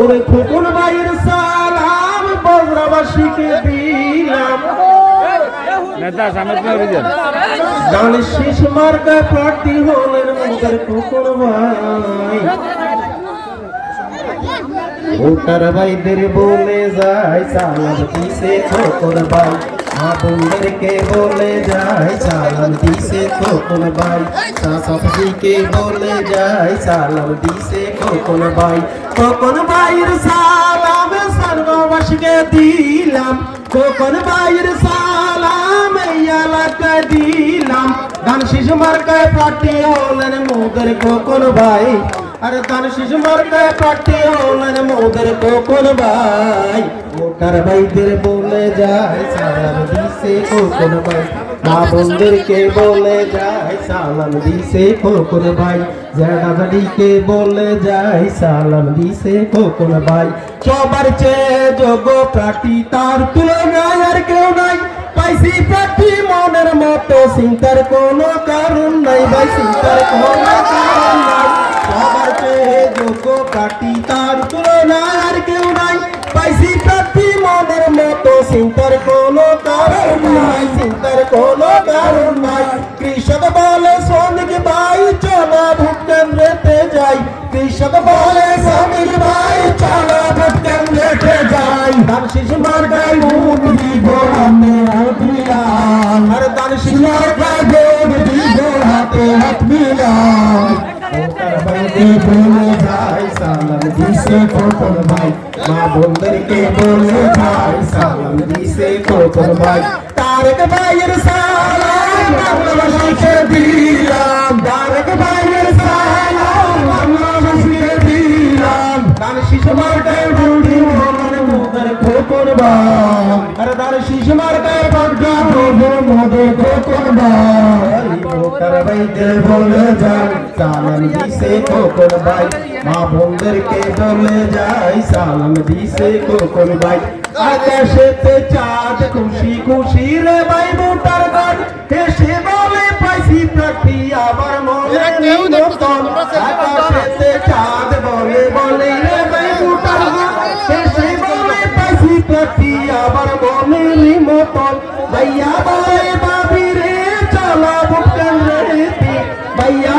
ওরে খোকন ভাইয়ের সালাম বজরাবাসীকে দিলাম। নেতা সামনে শেষ প্রার্থী হলেন খোকন ভাই। ভোটার ভাইদের বলে যায় সালাম দিছে খোকন ভাই। মা বোনদেরকে বলে যায়, সালাম দিছে খোকন ভাই। শাশুড়িকে বলে যায়, সালাম দিছে খোকন ভাই। খোকন ভাইয়ের সালাম সর্ববাসীকে দিলাম। খোকন ভাইয়ের সালাম এই এলাকায় দিলাম। গান শিশু মার্কায় প্রার্থী হলেন মোদের খোকন ভাই। আরে দান শিশু মার্কায় প্রার্থী হলেন মোদের খোকন ভাই। মোটার ভাইদের বলে যায়, সালাম দিছে খোকন ভাই। মা বোনদেরকে বলে যায়, সালাম দিছে খোকন ভাই। জ্যাঠাজাডিকে বলে যায়, সালাম দিছে খোকন ভাই। সবার চেয়ে যোগ্য প্রার্থী তার তুলনায় আর কেউ নাই। পাইছি প্রার্থী মনের মতো, চিন্তার কোনো কারণ নাই ভাই, চিন্তার কোনো কারণ নাই। প্রার্থী তার তুলনায় আর কেউ নাই। পাইছি প্রার্থী মনের মতো চিন্তার কোনো কারণ নাই। চিন্তার কোনো কারণ নাই। কৃষক বলে, শ্রমিক ভাই চলো ভোট কেন্দ্রেতে যাই। কৃষক বলে, শ্রমিক ভাই চলো ভোট কেন্দ্রেতে যাই। ধান শিশু মার গাই ভোট দিব আমি হাতিয়ার আর ধান শিশু মার গাই ভোট দিব হাতে হাত বাইরে বলে যাই সালাম দিছে খোকন ভাই মা বোনদেরকে বলে যাই সালাম দিছে খোকন ভাই তারক ভাইয়ের সালাম বাংলাবাসীকে দিলাম তারক ভাইয়ের সালাম বাংলাবাসীকে দিলাম গান শিশু মার্কায় বন্ধু মনের মোদের খোকন ভাই আরে দার শিশু মার্কায় বন্ধু মোদের খোকন ভাই ভোটার ভাইদের বলে যাই সালাম দিছে খোকন ভাই। মা বোনদেরকে বলে যাই সালাম দিছে খোকন ভাই। আকাশেতে চাঁদ খুশি খুশি রে ভাই ভোটার গান হেসে বলে পাইছি প্রার্থী আবার মনে নিমন্ত্রণ আকাশেতে চাঁদ বলে বলে রে ভাই ভোটার গান হেসে বলে পাইছি প্রার্থী আবার মনে নিমন্ত্রণ ভাইয়া বলে বাবি রে চলো ভোট কেন্দ্রেতে ভাইয়া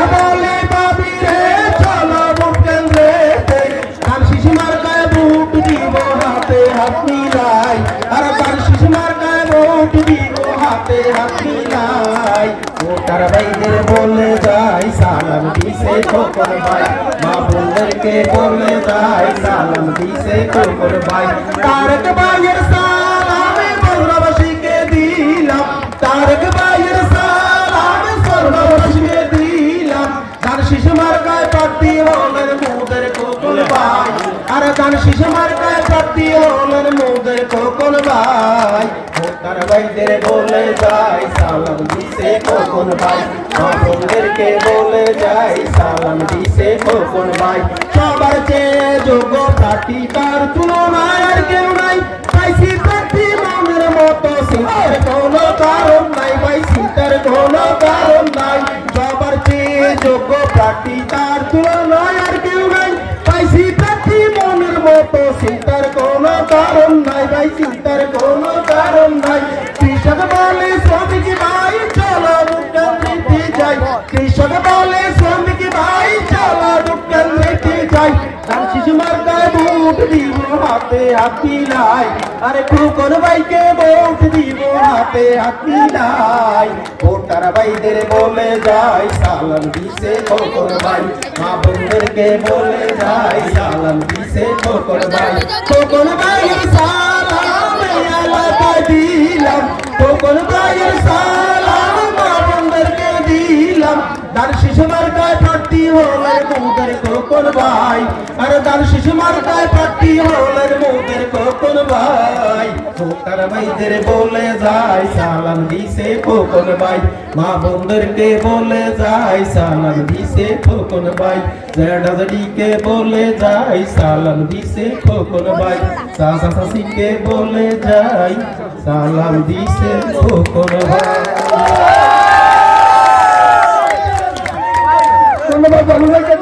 আর তার শিশু মার্কায় ভোট দিব হাতে হাত মিলাই ভোটার ভাইদের বলে যাই সালাম দিছে খোকর ভাই। মা বোনদেরকে বলে যাই সালাম দিছে খোকর ভাই। তারক ভাইয়ের সালামে বন্ধবাসীকে দিলাম। তারক ভাইয়ের সালাম সর্ববাসীকে দিলাম। তার শিশু মার্কায় প্রার্থী হলেন মোদের কোকল ভাই। আর তার শিশু মার্কায় প্রার্থী মোদের কোকল ভাই। ভোটার ভাইদের বলে যাই, সালাম দিছে কোকল ভাই। মা বলে যাই, সালাম দিছে কোকল ভাই। সবার চেয়ে যোগ্য প্রার্থী তার তুলনায় আর কেউ নাই। পাইছি প্রার্থী মনের মতো চিন্তার কোনো কারণ নাই। ভাই চিন্তার কোনো কারণ নাই। সবার চেয়ে যোগ্য প্রার্থী তার মতো চিন্তার কোনো কারণ নাই ভাই, চিন্তার কোনো কারণ নাই। কৃষক বলে শ্রমিক ভাই? চলো যাই। কৃষক দিব হাতে হাতি মিলাই আরে খোকন ভাইকে ভোট দিব হাতে হাতি মিলাই ভোটার ভাইদের বলে যাই সালাম দিছে খোকন ভাই। মা বন্ধুরকে বলে যাই সালাম দিছে খোকন ভাই। খোকন ভাই সালাম ভাই। আর তার শিশু মার্কায় প্রার্থী হলেন মোদের খোকন ভাই। ভোটার ভাইদের বলে যায়, সালাম দিছে খোকন ভাই। মা বোনদেরকে বলে যায়, সালাম দিছে খোকন ভাই। জ্যাঠাজাডিকে বলে যায়, সালাম দিছে খোকন ভাই। চাচা চাচিকে বলে যায়, সালাম দিছে খোকন ভাই। ধন্যবাদ